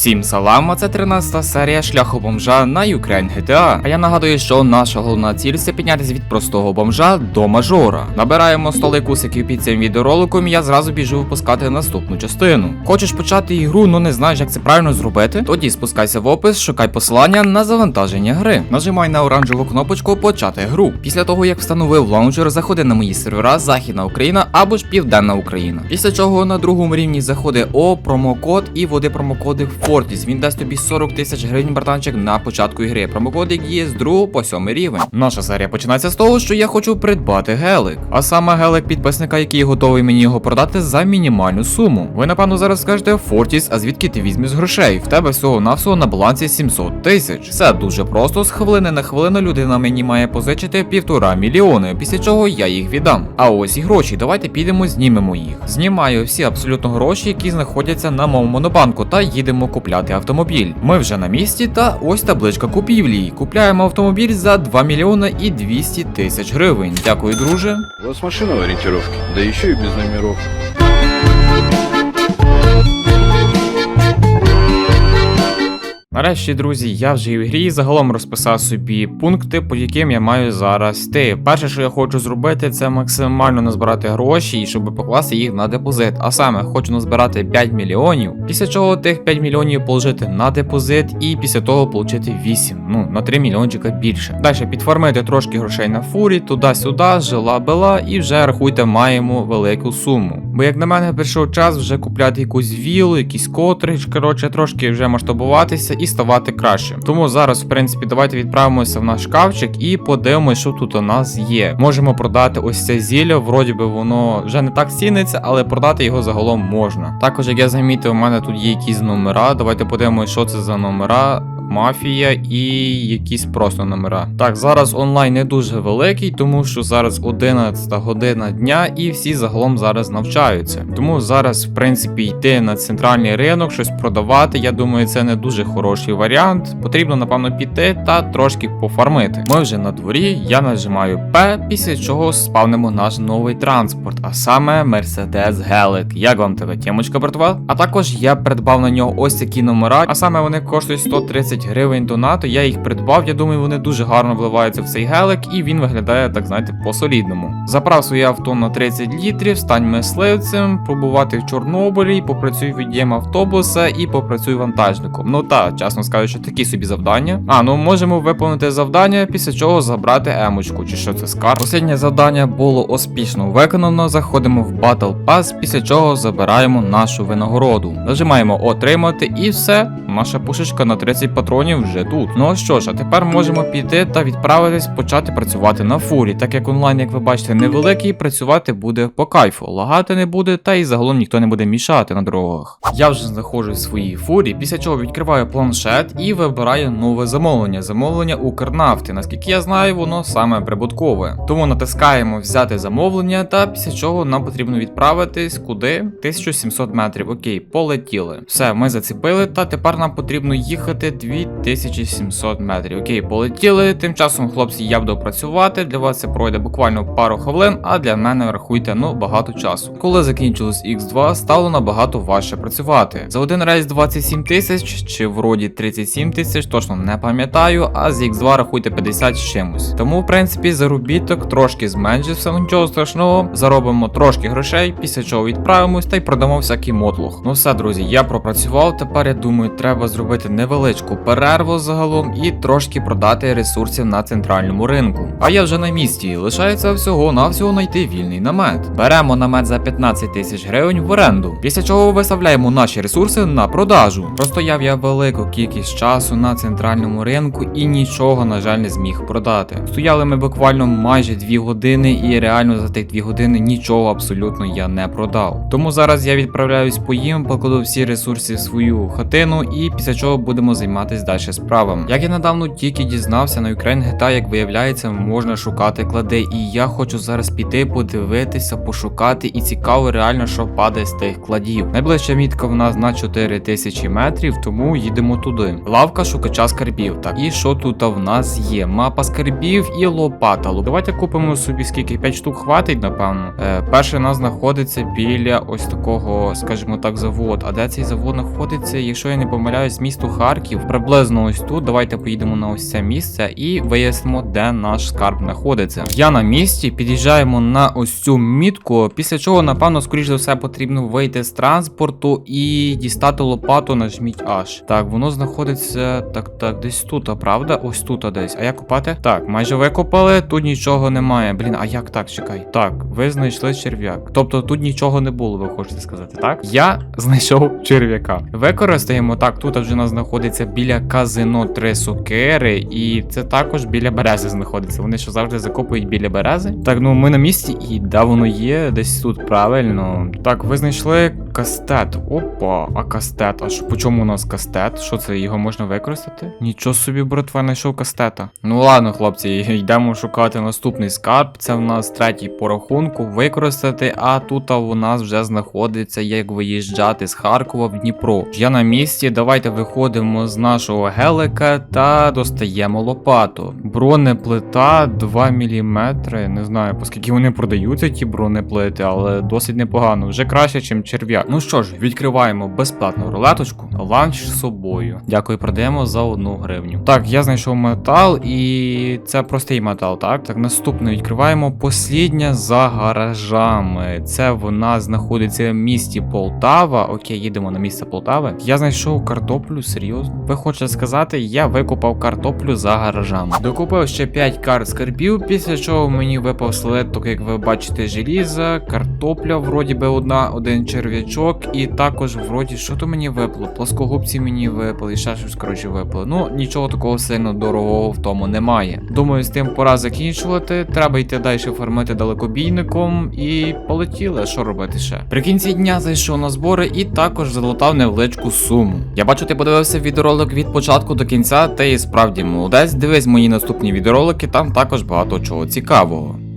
Всім салам, а це 13 серія шляху бомжа на Ukraine GTA. А я нагадую, що наша головна ціль це піднятися від простого бомжа до мажора. Набираємо столик усиків під цим відеороликом, і я зразу біжу випускати наступну частину. Хочеш почати ігру, но не знаєш, як це правильно зробити? Тоді спускайся в опис, шукай посилання на завантаження гри. Нажимай на оранжеву кнопочку Почати гру. Після того, як встановив лаунчер, заходи на мої сервера Західна Україна або ж Південна Україна. Після чого на другому рівні заходи О, промокод і вводи промокоди Fortis. Він дасть тобі 40 тисяч гривень, братанчик, на початку ігри. Промокод, який є з 2 по 7 рівень. Наша серія починається з того, що я хочу придбати гелик. А саме гелик підписника, який готовий мені його продати за мінімальну суму. Ви напевно зараз скажете Fortis, а звідки ти візьмеш грошей? В тебе всього навсього на балансі 700 тисяч. Все дуже просто. З хвилини на хвилину людина мені має позичити півтора мільйони, після чого я їх віддам. А ось і гроші. Давайте підемо, знімемо їх. Знімаю всі абсолютно гроші, які знаходяться на моєму монобанку, та їдемо купляти автомобіль. Ми вже на місці, та ось табличка купівлі. Купляємо автомобіль за 2 мільйона і 200 тисяч гривень. Дякую, друже. У вас машина в ориентировке, да ще й без номеров. Нарешті, друзі, я вже в грі загалом розписав собі пункти, по яким я маю зараз йти. Перше, що я хочу зробити, це максимально назбирати гроші і щоб покласти їх на депозит. А саме хочу назбирати 5 мільйонів, після чого тих 5 мільйонів положити на депозит, і після того отримати 8, ну на 3 мільйончика більше. Далі підформити трошки грошей на фурі, туди-сюди, жила бела, і вже рахуйте, маємо велику суму. Бо як на мене прийшов час вже купляти якусь вілу, якийсь котрич, коротше, трошки вже масштабуватися і ставати краще. Тому зараз, в принципі, давайте відправимося в наш шкафчик і подивимось, що тут у нас є. Можемо продати ось це зілля, вроді би воно вже не так ціниться, але продати його загалом можна. Також, як я замітив, у мене тут є якісь номера. Давайте подивимось, що це за номера. Мафія і якісь просто номера. Так, зараз онлайн не дуже великий, тому що зараз 11 година дня і всі загалом зараз навчаються. Тому зараз, в принципі, йти на центральний ринок, щось продавати. Я думаю, це не дуже хороший варіант. Потрібно, напевно, піти та трошки пофармити. Ми вже на дворі, я нажимаю П, після чого спавнимо наш новий транспорт, а саме Mercedes Гелик. Як вам тебе тємочка, братва? А також я придбав на нього ось такі номера, а саме вони коштують 130 гривень донату. Я їх придбав. Я думаю, вони дуже гарно вливаються в цей гелик, і він виглядає, так знаєте, по-солідному. Заправ своє авто на 30 літрів, стань мисливцем, побувати в Чорнобилі, попрацюй водієм автобуса і попрацюй вантажником. Ну та, чесно скажучи, такі собі завдання. А, ну можемо виповнити завдання, після чого забрати емочку, чи що це скар. Останнє завдання було успішно виконано. Заходимо в Battle Pass, після чого забираємо нашу винагороду. Нажимаємо отримати і все. Наша пушечка на 30 патронів вже тут. Ну що ж, а тепер можемо піти та відправитись почати працювати на фурі, так як онлайн, як ви бачите, невеликий, працювати буде по кайфу. Лагати не буде, та і загалом ніхто не буде мішати на дорогах. Я вже знаходжусь в своїй фурі, після чого відкриваю планшет і вибираю нове замовлення. Замовлення Укрнафти. Наскільки я знаю, воно саме прибуткове. Тому натискаємо взяти замовлення, та після чого нам потрібно відправитись куди? 1700 метрів. Окей, полетіли. Все, ми зацепили, та тепер нам потрібно їхати 2700 метрів. Окей, полетіли. Тим часом, хлопці, я буду працювати. Для вас це пройде буквально пару хвилин, а для мене рахуйте ну багато часу. Коли закінчилось X2, стало набагато важче працювати. За один рейс 27 тисяч, чи вроді 37 тисяч, точно не пам'ятаю, а з X2 рахуйте 50 з чимось. Тому, в принципі, заробіток трошки зменшився, ну нічого страшного. Заробимо трошки грошей, після чого відправимось та й продамо всякий мотлух. Ну все, друзі, я пропрацював. Тепер я думаю, треба зробити невеличку перерву загалом і трошки продати ресурсів на центральному ринку. А я вже на місці. Лишається всього навсього знайти вільний намет. Беремо намет за 15 тисяч гривень в оренду. Після чого виставляємо наші ресурси на продажу. Простояв я велику кількість часу на центральному ринку і нічого, на жаль, не зміг продати. Стояли ми буквально майже 2 години, і реально за тих 2 години нічого абсолютно я не продав. Тому зараз я відправляюсь поїм, покладу всі ресурси в свою хатину, і після чого будемо займатися займатися далі справами. Як я недавно тільки дізнався на Ukraine GTA, як виявляється, можна шукати клади. І я хочу зараз піти, подивитися, пошукати, і цікаво реально, що падає з тих кладів. Найближча мітка в нас на 4000 метрів, тому їдемо туди. Лавка шукача скарбів. Так, і що тут в нас є? Мапа скарбів і лопата. Давайте купимо собі скільки 5 штук хватить, напевно. Е, перший у нас знаходиться біля ось такого, скажімо так, завод. А де цей завод знаходиться? Якщо я не помиляюсь, місто Харків, приблизно ось тут. Давайте поїдемо на ось це місце і вияснимо, де наш скарб знаходиться. Я на місці, під'їжджаємо на ось цю мітку, після чого, напевно, скоріш за все, потрібно вийти з транспорту і дістати лопату, нажміть аж. Так, воно знаходиться так, так, десь тут, а правда? Ось тут а десь. А як копати? Так, майже викопали, тут нічого немає. Блін, а як так? Чекай. Так, ви знайшли черв'як. Тобто тут нічого не було, ви хочете сказати, так? Я знайшов черв'яка. Використаємо так, тут вже нас знаходиться біля казино три сокири, і це також біля берези знаходиться. Вони що завжди закопують біля берези. Так, ну ми на місці, і де воно є? Десь тут правильно. Так, ви знайшли кастет. Опа, а кастет. А що по чому у нас кастет? Що це? Його можна використати? Нічого собі, братва, знайшов кастета. Ну ладно, хлопці, йдемо шукати наступний скарб. Це в нас третій по рахунку. Використати, а тут у нас вже знаходиться, як виїжджати з Харкова в Дніпро. Я на місці. Давайте виходимо з нашого гелика та достаємо лопату. Бронеплита 2 мм. Не знаю, оскільки вони продаються, ті бронеплити, але досить непогано. Вже краще, ніж черв'як. Ну що ж, відкриваємо безплатну рулеточку. Ланч з собою. Дякую, продаємо за одну гривню. Так, я знайшов метал, і це простий метал, так? Так, наступне відкриваємо послідня за гаражами. Це вона знаходиться в місті Полтава. Окей, їдемо на місце Полтави. Я знайшов картоплю, серйозно. Ви хочете сказати, я викопав картоплю за гаражами. Докупив ще 5 карт скарбів, після чого мені випав слеток, як ви бачите, желіза, картопля, вроді би одна, один черв'ячок, і також вроді, що то мені випало? Плоскогубці мені випали, ще щось коротше випало. Ну, нічого такого сильно дорогого в тому немає. Думаю, з тим пора закінчувати. Треба йти далі фармити далекобійником і полетіли. Що робити ще? При кінці дня зайшов на збори і також залутав невеличку суму. Я бачу, ти подивився відеоролик від початку до кінця, ти і справді молодець. Дивись мої наступні відеоролики, там також багато чого цікавого.